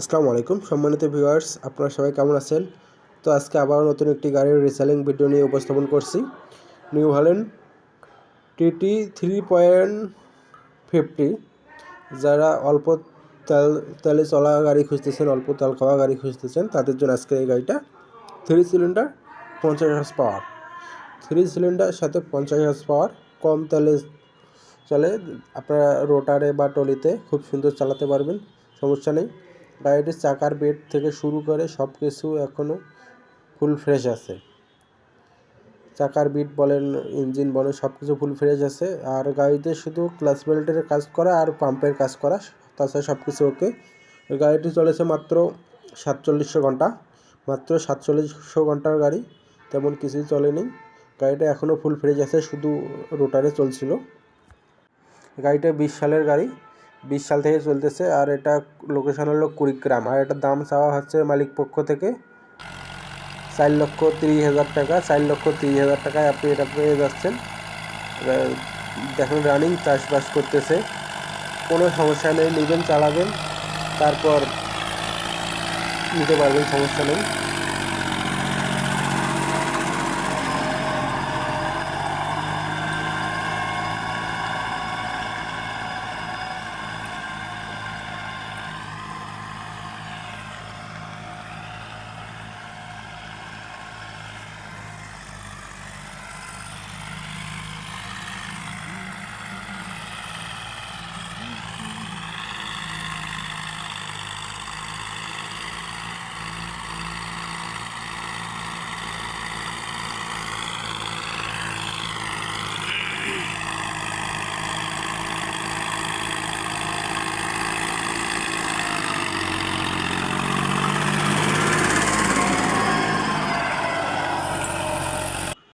আসসালামু আলাইকুম সম্মানিত ভিউয়ার্স, আপনারা সবাই কেমন আছেন? তো আজকে আবার নতুন একটি গাড়ির রিসেলিং ভিডিও নিয়ে উপস্থাপন করছি। New Holland TT three point fifty যারা অল্প তেল, তেলে চলা গাড়ি খুঁজতেছেন, অল্প তেল খাওয়া গাড়ি খুঁজতেছেন, তাদের জন্য আজকে এই গাড়িটা থ্রি সিলিন্ডার পঞ্চাশ হার্স পাওয়ার থ্রি সিলিন্ডার সাথে পঞ্চাশ হার্স পাওয়ার কম তেলে চলে, আপনারা রোটারে বা টলিতে খুব সুন্দর চালাতে পারবেন, সমস্যা নেই। গাড়িটির চাকার বেড থেকে শুরু করে সব কিছু এখনও ফুল ফ্রেশ আছে। চাকার বিট বলেন ইঞ্জিন বলেন সব কিছু ফুল ফ্রেশ আছে। আর গাড়িতে শুধু ক্লাস বেল্টের কাজ করা আর পাম্পের কাজ করা, তাছাড়া সব কিছু ওকে গাড়িটি চলেছে মাত্র সাতচল্লিশশো ঘণ্টা, মাত্র সাতচল্লিশশো ঘণ্টার গাড়ি, তেমন কিছুই চলেনি। গাড়িটা এখনও ফুল ফ্রেশ আছে, শুধু রোটারে চলছিল। গাড়িটা বিশ সালের গাড়ি বিশ সাল থেকে চলতেছে আর এটা লোকেশন হলো কুড়িগ্রাম। আর এটার দাম চাওয়া হচ্ছে মালিক পক্ষ থেকে চার লক্ষ তিরিশ হাজার টাকা। চার লক্ষ তিরিশ হাজার টাকায় আপনি এটা পেয়ে যাচ্ছেন। দেখুন রানিং চাষবাস করতেছে। কোনো সমস্যা নেই, নেবেন, চালাবেন, তারপর নিতে পারবেন, সমস্যা নেই।